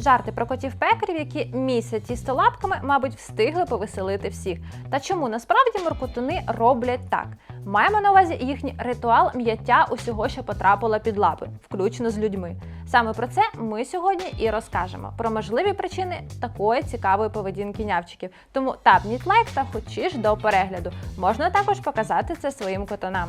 Жарти про котів пекарів, які місяць тісто лапками, мабуть, встигли повеселити всіх. Та чому насправді моркотуни роблять так? Маємо на увазі їхній ритуал м'яття усього, що потрапило під лапи, включно з людьми. Саме про це ми сьогодні і розкажемо про можливі причини такої цікавої поведінки нявчиків. Тому тапніть лайк та хочеш до перегляду. Можна також показати це своїм котанам.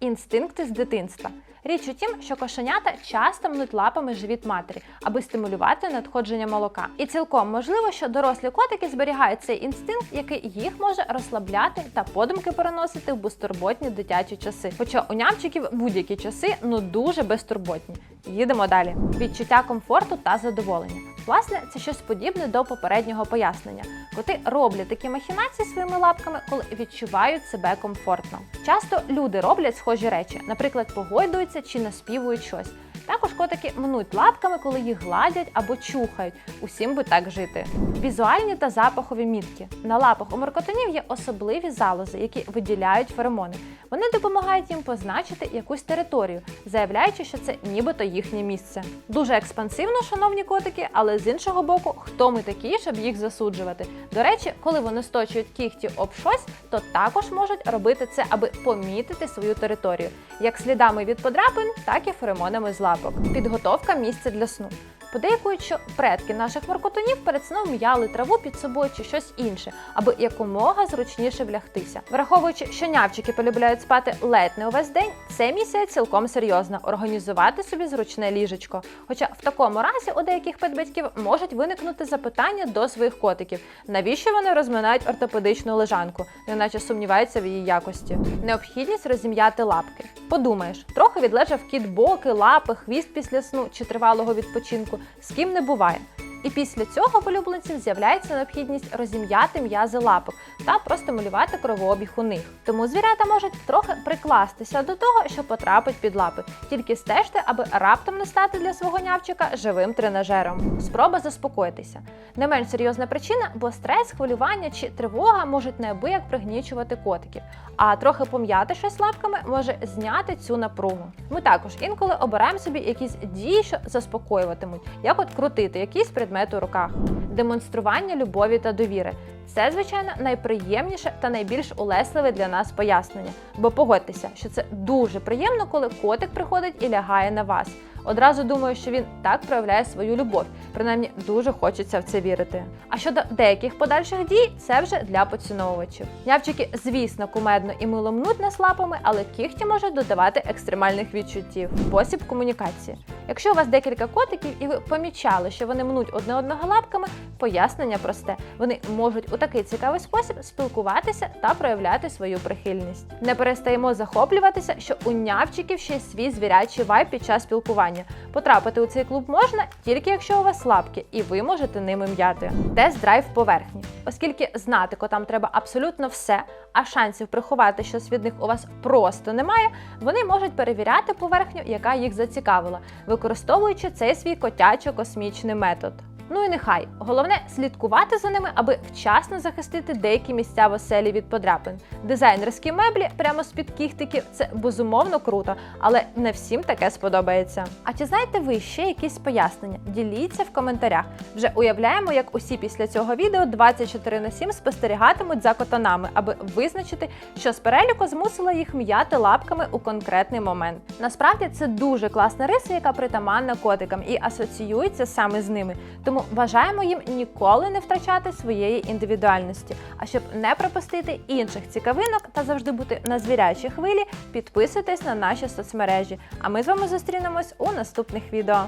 Інстинкти з дитинства. Річ у тім, що кошенята часто мнуть лапами живіт матері, аби стимулювати надходження молока. І цілком можливо, що дорослі котики зберігають цей інстинкт, який їх може розслабляти та подумки переносити в безтурботні дитячі часи. Хоча у нямчиків будь-які часи ну дуже безтурботні. Їдемо далі. Відчуття комфорту та задоволення. Власне, це щось подібне до попереднього пояснення. Коти роблять такі махінації своїми лапками, коли відчувають себе комфортно. Часто люди роблять схожі речі, наприклад, погойдуються чи наспівують щось. Також котики мнуть лапками, коли їх гладять або чухають. Усім би так жити. Візуальні та запахові мітки. На лапах у моркотинів є особливі залози, які виділяють феромони. Вони допомагають їм позначити якусь територію, заявляючи, що це нібито їхнє місце. Дуже експансивно, шановні котики, але з іншого боку, хто ми такі, щоб їх засуджувати? До речі, коли вони сточують кігті об щось, то також можуть робити це, аби помітити свою територію, як слідами від подряпин, так і феромонами з лапок. Підготовка місця для сну. Подейкують, що предки наших моркотунів перед сном м'яли траву під собою чи щось інше, аби якомога зручніше влягтися. Враховуючи, що нявчики полюбляють спати ледь не увесь день, це місія цілком серйозна організувати собі зручне ліжечко. Хоча в такому разі у деяких педбатьків можуть виникнути запитання до своїх котиків, навіщо вони розминають ортопедичну лежанку, неначе сумніваються в її якості. Необхідність розім'яти лапки. Подумаєш, трохи відлежав кіт боки, лапи, хвіст після сну чи тривалого відпочинку, з ким не буває. І після цього в улюбленців з'являється необхідність розім'яти м'язи лапок та простимулювати кровообіг у них. Тому звірята можуть трохи прикластися до того, що потрапить під лапи. Тільки стежте, аби раптом не стати для свого нявчика живим тренажером. Спроба заспокоїтися. Не менш серйозна причина, бо стрес, хвилювання чи тривога можуть неабияк пригнічувати котиків. А трохи пом'яти щось лапками може зняти цю напругу. Ми також інколи обираємо собі якісь дії, що заспокоюватимуть, як от крутити якийсь предмет у руках. Демонстрування любові та довіри. Це, звичайно, найприємніше та найбільш улесливе для нас пояснення. Бо погодьтеся, що це дуже приємно, коли котик приходить і лягає на вас. Одразу думаю, що він так проявляє свою любов. Принаймні дуже хочеться в це вірити. А щодо деяких подальших дій, це вже для поціновувачів. Нявчики, звісно, кумедно і мило мнуть нас лапами, але кіхті можуть додавати екстремальних відчуттів. Спосіб комунікації. Якщо у вас декілька котиків і ви помічали, що вони мнуть одне одного лапками, пояснення просте. Вони можуть у такий цікавий спосіб спілкуватися та проявляти свою прихильність. Не перестаємо захоплюватися, що у нявчиків ще свій звірячий вайб під час спілкування. Потрапити у цей клуб можна тільки якщо у вас лапки, і ви можете ними м'яти. Тест-драйв поверхні. Оскільки знати котам треба абсолютно все, а шансів приховати щось від них у вас просто немає, вони можуть перевіряти поверхню, яка їх зацікавила, використовуючи цей свій котячо-космічний метод. Ну і нехай головне слідкувати за ними, аби вчасно захистити деякі місця в оселі від подряпин. Дизайнерські меблі прямо з під кіхтиків це безумовно круто, але не всім таке сподобається. А чи знаєте ви ще якісь пояснення? Діліться в коментарях. Вже уявляємо, як усі після цього відео 24 на 7 спостерігатимуть за котанами, аби визначити, що з переліку змусила їх м'яти лапками у конкретний момент. Насправді це дуже класна риса, яка притаманна котикам і асоціюється саме з ними. Тому бажаємо їм ніколи не втрачати своєї індивідуальності. А щоб не пропустити інших цікавинок та завжди бути на звірячій хвилі, підписуйтесь на наші соцмережі. А ми з вами зустрінемось у наступних відео.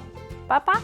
Па-па!